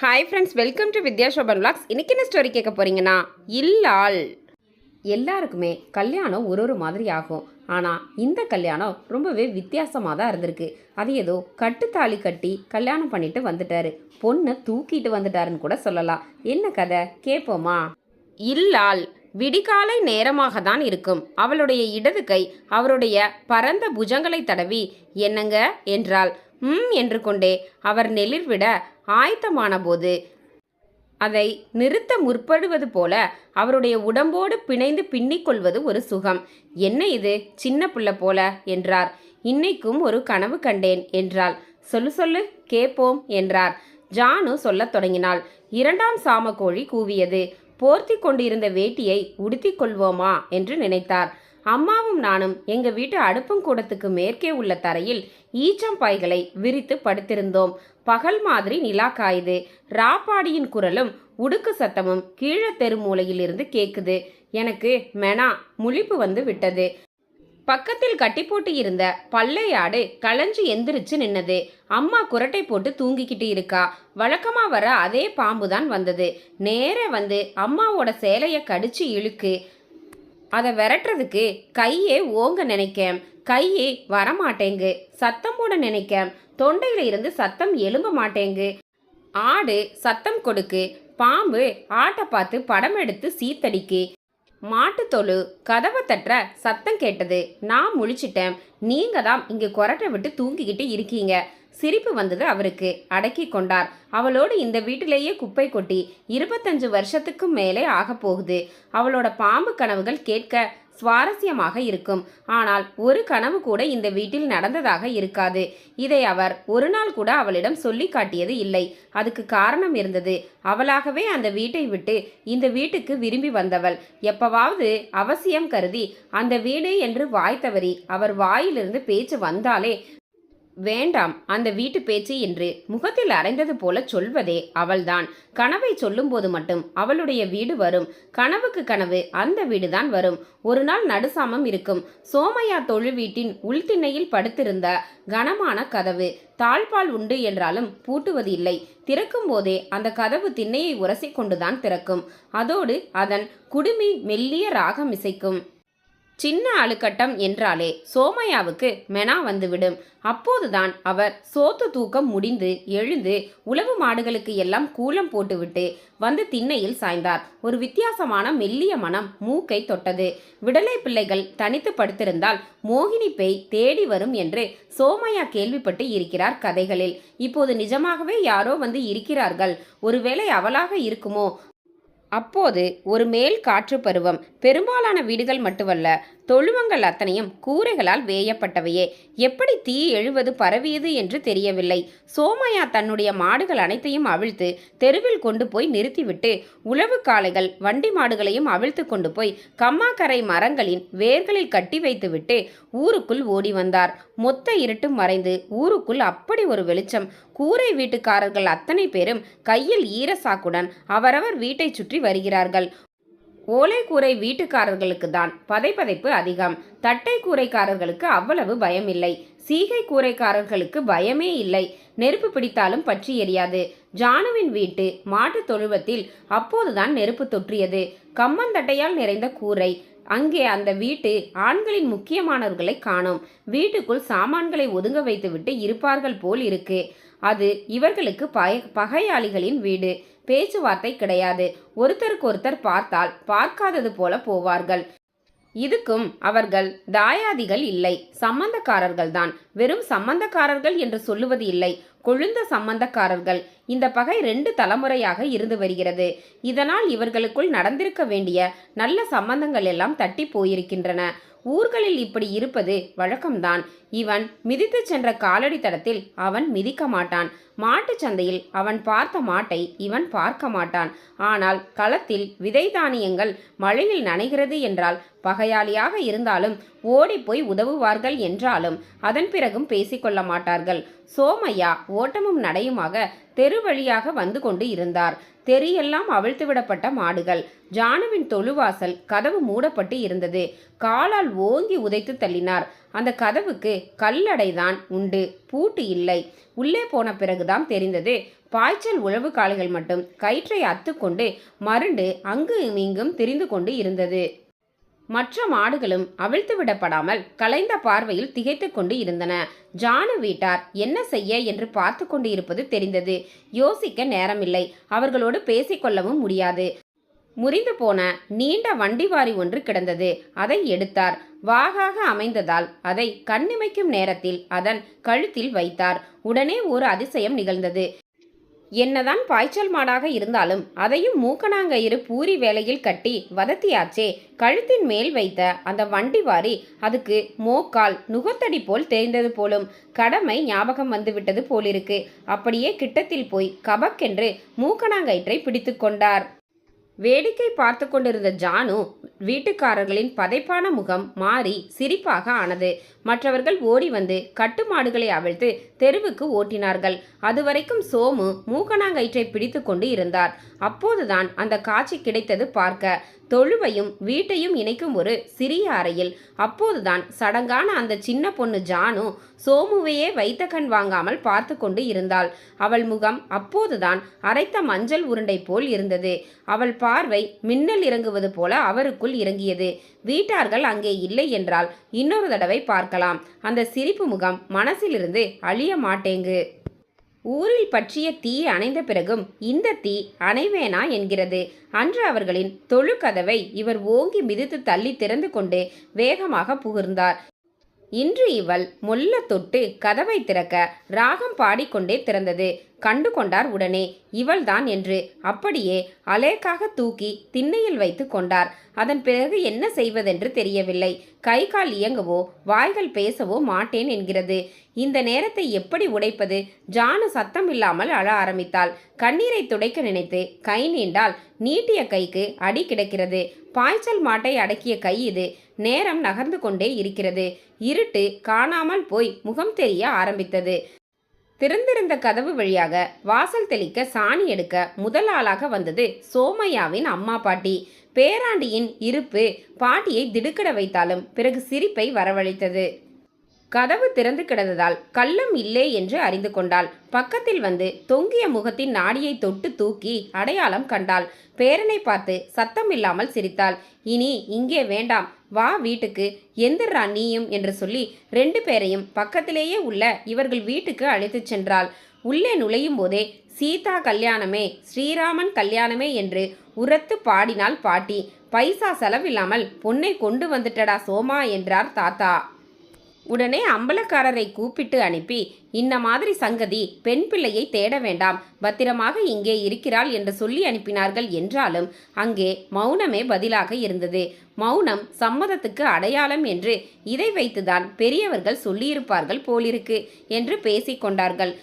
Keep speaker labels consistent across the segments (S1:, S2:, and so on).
S1: Hi friends welcome to Vidya Shoban vlogs. இன்றைக்கி என்ன story கேட்க போறீங்கன்னா இல்லாள் எல்லாருக்குமே கல்யாணம் ஒரு ஒரு மாதிரி ஆகும். ஆனால் இந்த கல்யாணம் ரொம்பவே வித்தியாசமாக தான் இருந்திருக்கு. அது ஏதோ கட்டுத்தாலி கட்டி கல்யாணம் பண்ணிட்டு வந்துட்டாரு. பொண்ணை தூக்கிட்டு வந்துட்டாருன்னு கூட சொல்லலாம். என்ன கதை? கேட்போமா இல்லாள் விடிகாலை நேரமாக தான் இருக்கும். அவளுடைய இடது கை அவருடைய பரந்த புஜங்களை தடவி என்னங்க? என்றாள். ம் என்று கொண்டே அவர் நெளிர்விட ஆயத்தமானபோது அதை நிறுத்த முற்படுவது போல அவருடைய உடம்போடு பிணைந்து பின்னிக்கொள்வது ஒரு சுகம். என்ன இது? சின்ன பிள்ளை போல என்றார். இன்னைக்கும் ஒரு கனவு கண்டேன் என்றாள். சொல்லு சொல்லு கேட்போம் என்றார். ஜானு சொல்லத் தொடங்கினாள். இரண்டாம் சாமக்கோழி கூவியது. போர்த்தி கொண்டிருந்த வேட்டியை உடுத்திக் கொள்வோமா என்று நினைத்தார். அம்மாவும் நானும் எங்க வீட்டு அடுப்பங்கூடத்துக்கு மேற்கே உள்ள தரையில் ஈச்சம்பாய்களை விரித்து படுத்திருந்தோம். பகல் மாதிரி நிலா காயுது. ராப்பாடியின் குரலும் உடுக்கு சத்தமும் கீழே தெரு மூலையிலிருந்து இருந்து கேக்குது. எனக்கு மெனா முழிப்பு வந்து விட்டது. பக்கத்தில் கட்டி போட்டு இருந்த பல்லையாடு களைஞ்சு எந்திரிச்சு நின்னது. அம்மா குரட்டை போட்டு தூங்கிக்கிட்டு இருக்கா. வழக்கமா வர அதே பாம்பு தான் வந்தது. நேர வந்து அம்மாவோட சேலைய கடிச்சு இழுக்கு. அதை விரட்டுறதுக்கு கையே ஓங்க நினைக்கேன். கையே வரமாட்டேங்கு. சத்தம் போட நினைக்கேன். தொண்டையில இருந்து சத்தம் எழும்ப மாட்டேங்கு. ஆடு சத்தம் கொடுக்கு. பாம்பு ஆட்டை பார்த்து படம் எடுத்து சீத்தடிக்கு. மாட்டுத்தொழு கதவை தட்டுற சத்தம் கேட்டது. நான் முழிச்சிட்டேன். நீங்க தான் இங்கே கொரட்டை விட்டு தூங்கிக்கிட்டு இருக்கீங்க. சிரிப்பு வந்தது அவருக்கு. அடக்கி கொண்டார். அவளோடு இந்த வீட்டிலேயே குப்பை கொட்டி இருபத்தஞ்சு வருஷத்துக்கும் மேலே ஆகப் போகுது. அவளோட பாம்பு கனவுகள் கேட்க சுவாரஸ்யமாக இருக்கும். ஆனால் ஒரு கனவு கூட இந்த வீட்டில் நடந்ததாக இருக்காது. இதை அவர் ஒரு நாள் கூட அவளிடம் சொல்லி காட்டியது இல்லை. அதுக்கு காரணம் இருந்தது. அவளாகவே அந்த வீட்டை விட்டு இந்த வீட்டுக்கு விரும்பி வந்தவள். எப்பவாவது அவசியம் கருதி அந்த வீடு என்று வாய் தவறி அவர் வாயிலிருந்து பேச்சு வந்தாலே வேண்டாம் அந்த வீட்டு பேச்சு என்று முகத்தில் அரைந்தது போல சொல்வதே அவள்தான். கனவை சொல்லும்போது மட்டும் அவளுடைய வீடு வரும். கனவுக்கு கனவு அந்த வீடுதான் வரும். ஒரு நாள் நடுசாமம் இருக்கும். சோமையா தொழு வீட்டின் உள்திண்ணையில் படுத்திருந்த கனமான கதவு தாழ்பால் உண்டு என்றாலும் பூட்டுவது இல்லை. திறக்கும் போதே அந்த கதவு திண்ணையை உரசி கொண்டுதான் திறக்கும். அதோடு அதன் குடுமி மெல்லிய ராகம் இசைக்கும். சின்ன அழுக்கட்டம் என்றாலே சோமையாவுக்கு மெனா வந்துவிடும். அப்போதுதான் அவர் சோத்து தூக்கம் முடிந்து எழுந்து உழவு மாடுகளுக்கு எல்லாம் கூலம் போட்டுவிட்டு வந்து திண்ணையில் சாய்ந்தார். ஒரு வித்தியாசமான மெல்லிய மனம் மூக்கை தொட்டது. விடலை பிள்ளைகள் தனித்து படுத்திருந்தால் மோகினி பேய் தேடி வரும் என்று சோமையா கேள்விப்பட்டு இருக்கிறார் கதைகளில். இப்போது நிஜமாகவே யாரோ வந்து இருக்கிறார்கள். ஒருவேளை அவளாக இருக்குமோ? அப்போது ஒரு மேல் காற்று பருவம். பெரும்பாலான வீடுகள் மட்டுமல்ல தொழுவங்கள் அத்தனையும் கூரைகளால் வேயப்பட்டவையே. எப்படி தீ எழுவது பரவியது என்று தெரியவில்லை. சோமையா தன்னுடைய மாடுகள் அனைத்தையும் அவிழ்த்து தெருவில் கொண்டு போய் நிறுத்திவிட்டு உழவு காளைகள் வண்டி மாடுகளையும் அவிழ்த்து கொண்டு போய் கம்மாக்கரை மரங்களின் வேர்களில் கட்டி வைத்துவிட்டு ஊருக்குள் ஓடி வந்தார். மொத்த இருட்டும் மறைந்து ஊருக்குள் அப்படி ஒரு வெளிச்சம். கூரை வீட்டுக்காரர்கள் அத்தனை பேரும் கையில் ஈரசாக்குடன் அவரவர் வீட்டை சுற்றி வருகிறார்கள். ஓலை கூரை வீட்டுக்காரர்களுக்கு தான். பதைப்பதைப்பு அதிகம். தட்டை கூரைக்காரர்களுக்கு அவ்வளவு பயம் இல்லை சீகை கூரைக்காரர்களுக்கு பயமே இல்லை. நெருப்பு பிடித்தாலும் பற்றி எரியாது. ஜானுவின் வீட்டு மாட்டுத் தொழுவத்தில் அப்போதுதான் நெருப்பு தொற்றியது. கம்மந்தட்டையால் நிறைந்த கூரை அங்கே அந்த வீட்டு ஆண்களின் முக்கியமானவர்களை காணோம். வீட்டுக்குள் சாமான்களை ஒதுங்க வைத்துவிட்டு இருப்பார்கள் போல் இருக்கு. அது இவர்களுக்கு பய பகையாளிகளின் வீடு. பேச்சுவார்த்தை கிடையாது. ஒருத்தருக்கொருத்தர் பார்த்தால் பார்க்காதது போல போவார்கள். இதுக்கும் அவர்கள் தாயாதிகள் இல்லை. சம்பந்தக்காரர்கள் தான் வெறும் சம்பந்தக்காரர்கள் என்று சொல்லுவது இல்லை. கொழுந்த சம்பந்தக்காரர்கள். இந்த பகை ரெண்டு தலைமுறையாக இருந்து வருகிறது. இதனால் இவர்களுக்குள் நடந்திருக்க வேண்டிய நல்ல சம்பந்தங்கள் எல்லாம் தட்டி போயிருக்கின்றன. ஊர்களில் இப்படி இருப்பது வழக்கம்தான். இவன் மிதித்து சென்ற காலடி தடத்தில் அவன் மிதிக்க மாட்டான். மாட்டுச் சந்தையில் அவன் பார்த்த மாட்டை இவன் பார்க்க மாட்டான். ஆனால் களத்தில் விதை தானியங்கள் மழையில் நனைகிறது என்றால் பகையாளியாக இருந்தாலும் ஓடிப்போய் உதவுவார்கள் என்றாலும் அதன் பிறகும் பேசிக்கொள்ள மாட்டார்கள். சோமையா ஓட்டமும் நடையுமாக தெரு வழியாக வந்து கொண்டு இருந்தார். தெரியெல்லாம் அவிழ்த்து விடப்பட்ட மாடுகள். ஜானுவின் தொழுவாசல் கதவு மூடப்பட்டு இருந்தது. காலால் ஓங்கி உதைத்து தள்ளினார். அந்த கதவுக்கு கல்லடைதான் உண்டு பூட்டு இல்லை. உள்ளே போன பிறகுதான் தெரிந்தது பாய்ச்சல் உழவு காளைகள் மட்டும். கயிற்றை அத்துக்கொண்டு மருண்டு அங்கு இங்கும் திரிந்து கொண்டு இருந்தது. மற்ற மாடுகளும் அவிழ்த்து விடப்படாமல் கலைந்த பார்வையில் திகைத்து கொண்டு இருந்தன. ஜானு வீட்டார் என்ன செய்ய? என்று பார்த்து கொண்டு இருப்பது தெரிந்தது. யோசிக்க நேரமில்லை. அவர்களோடு பேசிக்கொள்ளவும் முடியாது. முறிந்து போன நீண்ட வண்டிவாரி ஒன்று கிடந்தது. அதை எடுத்தார். வாகாக அமைந்ததால் அதை கண்ணிமைக்கும் நேரத்தில் அதன் கழுத்தில் வைத்தார். உடனே ஒரு அதிசயம் நிகழ்ந்தது. என்னதான் பாய்ச்சல் மாடாக இருந்தாலும் அதையும் மூக்கணாங்கயிறு பூரி வேலையில் கட்டி வதத்தியாச்சே. கழுத்தின் மேல் வைத்த அந்த வண்டி வாரி அதுக்கு மோக்கால் நுகத்தடி போல் தெரிந்தது போலும் கடமை ஞாபகம் வந்துவிட்டது போலிருக்கு. அப்படியே கிட்டத்தில் போய் கபக்கென்று மூக்கணாங்கயிற்றை பிடித்து கொண்டார். வேடிக்கை பார்த்து கொண்டிருந்த ஜானு வீட்டுக்காரர்களின் பதைப்பான முகம் மாறி சிரிப்பாக ஆனது. மற்றவர்கள் ஓடி வந்து கட்டுமாடுகளை அவிழ்த்து தெருவுக்கு ஓட்டினார்கள். அதுவரைக்கும் சோமு மூக்கணாங்கயிற்றை பிடித்து கொண்டு இருந்தார். அப்போதுதான் அந்த காட்சி கிடைத்தது பார்க்க. தொழுவையும் வீட்டையும் இணைக்கும் ஒரு சிறிய அறையில் அப்போதுதான் சடங்கான அந்த சின்ன பொண்ணு ஜானு சோமுவையே வைத்த கண் வாங்காமல் பார்த்து கொண்டு இருந்தாள். அவள் முகம் அப்போதுதான் அரைத்த மஞ்சள் உருண்டை போல் இருந்தது. அவள் பார்வை மின்னல் இறங்குவது போல அவருக்குள் இறங்கியது. வீட்டார்கள் அங்கே இல்லை என்றால் இன்னொரு தடவை பார்க்கலாம். அந்த சிரிப்பு முகம் மனசிலிருந்து அழிய மாட்டேங்கு. ஊரில் பற்றிய தீ அணைந்த பிறகும் இந்த தீ அணைவேனா என்கிறது. அன்று அவர்களின் தொழுக்கதவை இவர் ஓங்கி மிதித்து தள்ளி திறந்து கொண்டு வேகமாக புகுந்தார். இன்று இவள் மொல்ல தொட்டு கதவை திறக்க ராகம் பாடிக்கொண்டே திறந்தது. கண்டு கொண்டார் உடனே இவள்தான் என்று அப்படியே அலேக்காக தூக்கி திண்ணையில் வைத்து கொண்டார். அதன் பிறகு என்ன செய்வதென்று தெரியவில்லை. கை கால் இயங்கவோ வாய்கள் பேசவோ மாட்டேன் என்கிறது. இந்த நேரத்தை எப்படி உடைப்பது? ஜானு சத்தம் இல்லாமல் அழ ஆரம்பித்தாள். கண்ணீரை துடைக்க நினைத்து கை நீண்டால் நீட்டிய கைக்கு அடி கிடக்கிறது. பாய்ச்சல் மாட்டை அடக்கிய கை இது நேரம் நகர்ந்து கொண்டே இருக்கிறது. இருட்டு காணாமல் போய் முகம் தெரிய ஆரம்பித்தது. திறந்திருந்த கதவு வழியாக வாசல் தெளிக்க சாணி எடுக்க முதல் ஆளாக வந்தது சோமையாவின் அம்மா பாட்டி. பேராண்டியின் இருப்பு பாட்டியை திடுக்கிட வைத்தாலும் பிறகு சிரிப்பை வரவழைத்தது. கதவு திறந்து கிடந்ததால் கள்ளம் இல்லை என்று அறிந்து கொண்டாள். பக்கத்தில் வந்து தொங்கிய முகத்தின் நாடியை தொட்டு தூக்கி அடையாளம் கண்டாள். பேரனை பார்த்து சத்தம் இல்லாமல் சிரித்தாள். இனி இங்கே வேண்டாம். வா வீட்டுக்கு. எந்திரா நீயும் என்று சொல்லி ரெண்டு பேரையும் பக்கத்திலேயே உள்ள இவர்கள் வீட்டுக்கு அழைத்துச் சென்றாள். உள்ளே நுழையும் போதே சீதா கல்யாணமே ஸ்ரீராமன் கல்யாணமே என்று உரத்து பாடினாள் பாட்டி. பைசா செலவில்லாமல் பொண்ணை கொண்டு வந்துட்டடா சோமா என்றார் தாத்தா. உடனே அம்பலக்காரரை கூப்பிட்டு அனுப்பி இந்த மாதிரி சங்கதி பெண் பிள்ளையை தேட வேண்டாம் பத்திரமாக இங்கே இருக்கிறாள் என்று சொல்லி அனுப்பினார்கள் என்றாலும் அங்கே மௌனமே பதிலாக இருந்தது. மௌனம் சம்மதத்துக்கு அடையாளம் என்று இதை வைத்துதான் பெரியவர்கள் சொல்லியிருப்பார்கள் போலிருக்கு என்று பேசிக்கொண்டார்கள்.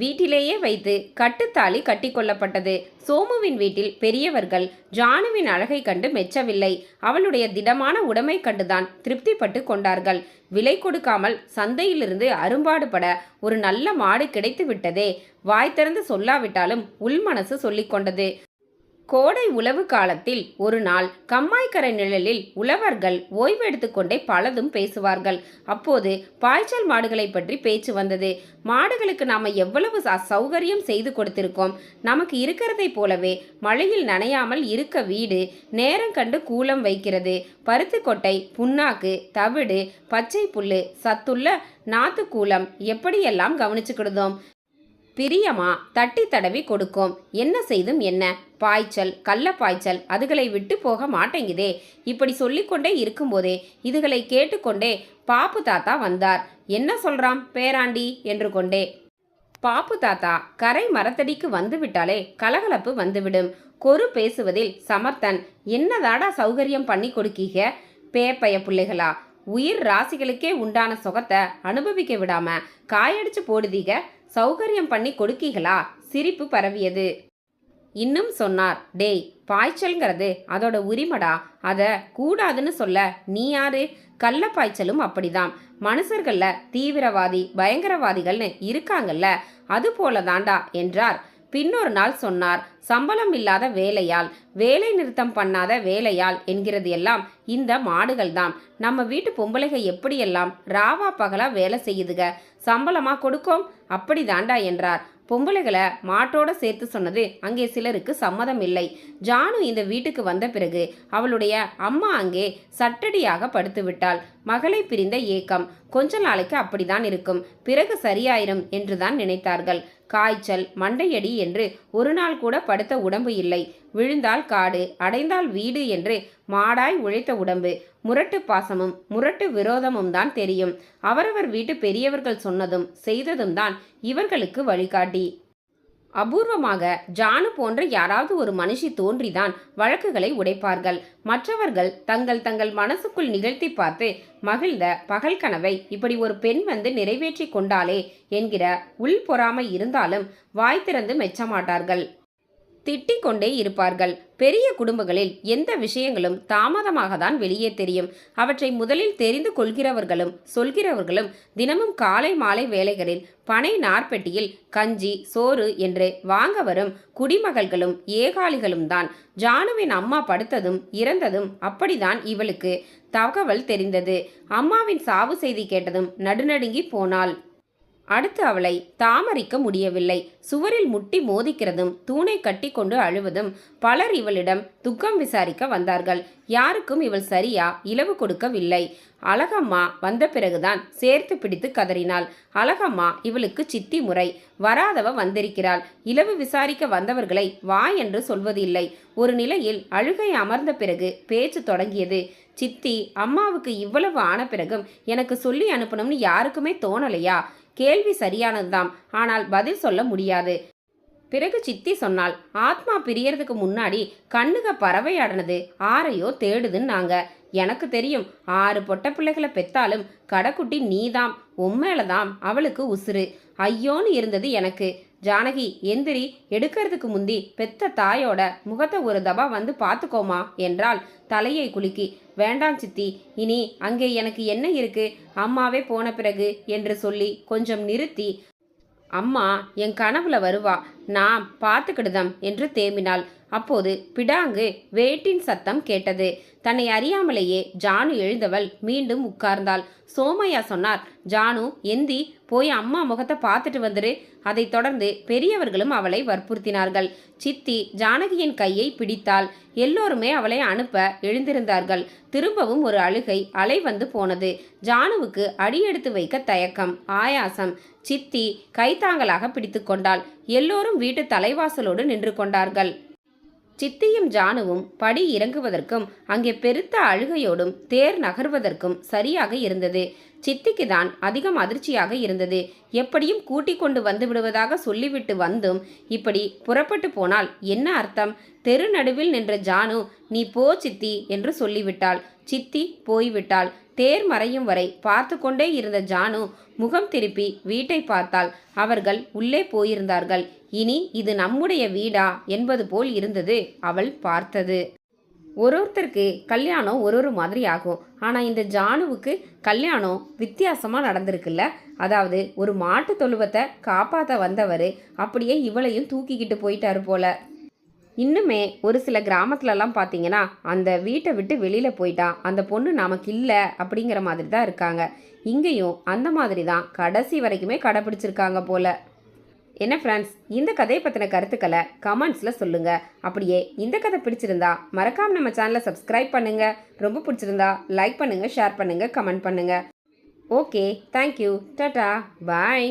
S1: வீட்டிலேயே வைத்து கட்டுத்தாலி கட்டிக்கொள்ளப்பட்டது. சோமுவின் வீட்டில் பெரியவர்கள் ஜானுவின் அழகை கண்டு மெச்சவில்லை. அவளுடைய திடமான உடமை கண்டுதான் திருப்திப்பட்டு கொண்டார்கள். விலை கொடுக்காமல் சந்தையிலிருந்து அரும்பாடுபட ஒரு நல்ல மாடு கிடைத்து விட்டதே வாய் திறந்து சொல்லாவிட்டாலும் உள்மனசு சொல்லிக்கொண்டது. கோடை உழவு காலத்தில் ஒரு நாள் கம்மாய்க்கரை நிழலில் உழவர்கள் ஓய்வெடுத்துக்கொண்டே பலதும் பேசுவார்கள். அப்போது பாய்ச்சல் மாடுகளை பற்றி பேச்சு வந்தது. மாடுகளுக்கு நாம் எவ்வளவு சௌகரியம் செய்து கொடுத்திருக்கோம். நமக்கு இருக்கிறதை போலவே மழையில் நனையாமல் இருக்க வீடு நேரம் கண்டு கூலம் வைக்கிறது. பருத்திக்கொட்டை புண்ணாக்கு தவிடு பச்சை புல்லு சத்துள்ள நாத்து கூலம் எப்படியெல்லாம் கவனிச்சுக்கிடுதோம்? பிரியமா தட்டி தடவி கொடுக்கும். என்ன செய்தும் என்ன? பாய்ச்சல் கள்ள பாய்ச்சல் அதுகளை விட்டு போக மாட்டேங்குதே. இப்படி சொல்லிக்கொண்டே இருக்கும்போதே இதுகளை கேட்டுக்கொண்டே பாப்பு தாத்தா வந்தார். என்ன சொல்றாம் பேராண்டி? என்று கொண்டே. பாப்பு தாத்தா கரை மரத்தடிக்கு வந்துவிட்டாலே கலகலப்பு வந்துவிடும். கொரு பேசுவதில் சமர்த்தன் என்னதாடா சௌகரியம் பண்ணி கொடுக்கீங்க? பேப்பைய பிள்ளைகளா உயிர் ராசிகளுக்கே உண்டான சுகத்தை அனுபவிக்க விடாம காயடிச்சு போடுதீக சௌகரியம் பண்ணி கொடுக்கீங்களா சிரிப்பு பரவியது. இன்னும் சொன்னார் டேய் பாய்ச்சல்ங்கிறது அதோட உரிமடா. அதை கூடாதுன்னு சொல்ல நீ யாரு? கள்ள பாய்ச்சலும் அப்படிதான். மனுஷர்கள்ல தீவிரவாதி பயங்கரவாதிகள்னு இருக்காங்கல்ல அது போல தாண்டா என்றார். பின்னொரு நாள் சொன்னார் சம்பளம் இல்லாத வேலையால் வேலை நிறுத்தம் பண்ணாத வேலையால் என்கிறது எல்லாம் இந்த மாடுகள் தான் நம்ம வீட்டு பொம்பளைக எப்படியெல்லாம் ராவா பகலா வேலை செய்யுதுக? சம்பளமா கொடுக்கும்? அப்படி தாண்டா என்றார். பொம்பளைகளை மாட்டோட சேர்த்து சொன்னது அங்கே சிலருக்கு சம்மதம் இல்லை. ஜானு இந்த வீட்டுக்கு வந்த பிறகு அவளுடைய அம்மா அங்கே சட்டடியாக படுத்துவிட்டாள். மகளை பிரிந்த ஏக்கம். கொஞ்ச நாளைக்கு அப்படிதான் இருக்கும். பிறகு சரியாயிரும் என்றுதான் நினைத்தார்கள். காய்ச்சல் மண்டையடி என்று ஒரு நாள் கூட படுத்த உடம்பு இல்லை. விழுந்தால் காடு அடைந்தால் வீடு என்று மாடாய் உழைத்த உடம்பு. முரட்டு பாசமும் முரட்டு விரோதமும் தான் தெரியும். அவரவர் வீட்டு பெரியவர்கள் சொன்னதும் செய்ததும் தான் இவர்களுக்கு வழிகாட்டி. அபூர்வமாக ஜானு போன்ற யாராவது ஒரு மனுஷி தோன்றிதான் வழக்குகளை உடைப்பார்கள். மற்றவர்கள் தங்கள் தங்கள் மனசுக்குள் நிகழ்த்தி பார்த்து மகிழ்ந்த பகல் கனவை இப்படி ஒரு பெண் வந்து நிறைவேற்றி கொண்டாலே என்கிற உள் பொறாமை இருந்தாலும் வாய் திறந்து மெச்சமாட்டார்கள். திட்டிக் கொண்டே இருப்பார்கள். பெரிய குடும்பங்களில் எந்த விஷயங்களும் தாமதமாக தான் வெளியே தெரியும். அவற்றை முதலில் தெரிந்து கொள்கிறவர்களும் சொல்கிறவர்களும் தினமும் காலை மாலை வேலைகளில் பனை நார்பெட்டியில் கஞ்சி சோறு என்று வாங்க வரும் குடிமகள்களும் ஏகாலிகளும் தான். ஜானுவின் அம்மா படுத்ததும் இறந்ததும் அப்படிதான் இவளுக்கு தகவல் தெரிந்தது. அம்மாவின் சாவு செய்தி கேட்டதும் நடுநடுங்கி போனாள். அடுத்து அவளை தாமரிக்க முடியவில்லை. சுவரில் முட்டி மோதிக்கிறதும் தூணை கட்டி கொண்டு அழுவதும் பலர் இவளிடம் துக்கம் விசாரிக்க வந்தார்கள். யாருக்கும் இவள் சரியா இலவு கொடுக்கவில்லை. அழகம்மா வந்த பிறகுதான் சேர்த்து பிடித்து கதறினாள். அழகம்மா இவளுக்கு சித்தி முறை. வராதவ வந்திருக்கிறாள். இலவு விசாரிக்க வந்தவர்களை வா என்று சொல்வதில்லை. ஒரு நிலையில் அழுகை அமர்ந்த பிறகு பேச்சு தொடங்கியது. சித்தி அம்மாவுக்கு இவ்வளவு ஆன பிறகும் எனக்கு சொல்லி அனுப்பணும்னு யாருக்குமே தோணலையா? கேள்வி சரியானதுதான் ஆனால் பதில் சொல்ல முடியாது. பிறகு சித்தி சொன்னால் ஆத்மா பிரியறதுக்கு முன்னாடி கண்ணுக பறவையாடினது ஆரையோ தேடுதுன்னாங்க. எனக்கு தெரியும் ஆறு பொட்ட பிள்ளைகளை பெத்தாலும் கடைக்குட்டி நீதாம் உண்மையிலதாம் அவளுக்கு உசுறு. ஐயோன்னு இருந்தது எனக்கு. ஜானகி எந்திரி எடுக்கிறதுக்கு முந்தி பெத்த தாயோட முகத்தை ஒரு தபா வந்து பார்த்துக்கோமா? என்றால் தலையை குலுக்கி. வேண்டாம் சித்தி இனி அங்கே எனக்கு என்ன இருக்கு? அம்மாவே போன பிறகு என்று சொல்லி கொஞ்சம் நிறுத்தி அம்மா என் கனவுல வருவா. நான் பார்த்துக்கிடுதம் என்று தேம்பினாள். அப்போது பிடாங்கு வேட்டின் சத்தம் கேட்டது. தன்னை அறியாமலேயே ஜானு எழுந்தவள் மீண்டும் உட்கார்ந்தாள். சோமையா சொன்னார் ஜானு எந்தி போய் அம்மா முகத்தை பார்த்துட்டு வந்துரு. அதைத் தொடர்ந்து பெரியவர்களும் அவளை வற்புறுத்தினார்கள். சித்தி ஜானகியின் கையை பிடித்தாள். எல்லோருமே அவளை அனுப்ப எழுந்திருந்தார்கள். திரும்பவும் ஒரு அழுகை அலை வந்து போனது. ஜானுவுக்கு அடியெடுத்து வைக்க தயக்கம் ஆயாசம். சித்தி கைத்தாங்கலாக பிடித்து கொண்டாள். எல்லோரும் வீட்டு தலைவாசலோடு நின்று கொண்டார்கள். சித்தியும் ஜானுவும் படி இறங்குவதற்கும் அங்கே பெருத்த அழுகையோடும் தேர் நகர்வதற்கும் சரியாக இருந்தது. சித்திக்கு தான் அதிகம் அதிர்ச்சியாக இருந்தது. எப்படியும் கூட்டிக் கொண்டு வந்து விடுவதாக சொல்லிவிட்டு வந்தும் இப்படி புறப்பட்டு போனால் என்ன அர்த்தம்? தெரு நடுவில் நின்ற ஜானு நீ போ சித்தி என்று சொல்லிவிட்டாள். சித்தி போய்விட்டாள். தேர் மறையும் வரை பார்த்து கொண்டே இருந்த ஜானு முகம் திருப்பி வீட்டை பார்த்தால் அவர்கள் உள்ளே போயிருந்தார்கள். இனி இது நம்முடைய வீடா என்பது போல் இருந்தது அவள் பார்த்தது. ஒரு ஒருத்தருக்கு கல்யாணம் ஒரு ஒரு மாதிரி ஆகும். ஆனால் இந்த ஜானுவுக்கு கல்யாணம் வித்தியாசமாக நடந்திருக்குல்ல. அதாவது ஒரு மாட்டு தொழுவத்தை காப்பாற்ற வந்தவர் அப்படியே இவளையும் தூக்கிக்கிட்டு போயிட்டாரு போல. இன்னுமே ஒரு சில கிராமத்துலலாம் பார்த்தீங்கன்னா அந்த வீட்டை விட்டு வெளியில் போயிட்டான் அந்த பொண்ணு நமக்கு இல்லை அப்படிங்கிற மாதிரி தான் இருக்காங்க. இங்கேயும் அந்த மாதிரி தான் கடைசி வரைக்குமே கடைப்பிடிச்சிருக்காங்க போல. என்ன ஃப்ரெண்ட்ஸ் இந்த கதையை பற்றின கருத்துக்களை கமெண்ட்ஸில் சொல்லுங்கள் அப்படியே இந்த கதை பிடிச்சிருந்தா மறக்காம நம்ம சேனலை சப்ஸ்கிரைப் பண்ணுங்கள் ரொம்ப பிடிச்சிருந்தா லைக் பண்ணுங்கள் ஷேர் பண்ணுங்கள் கமெண்ட் பண்ணுங்கள் ஓகே தேங்க்யூ டாட்டா பாய்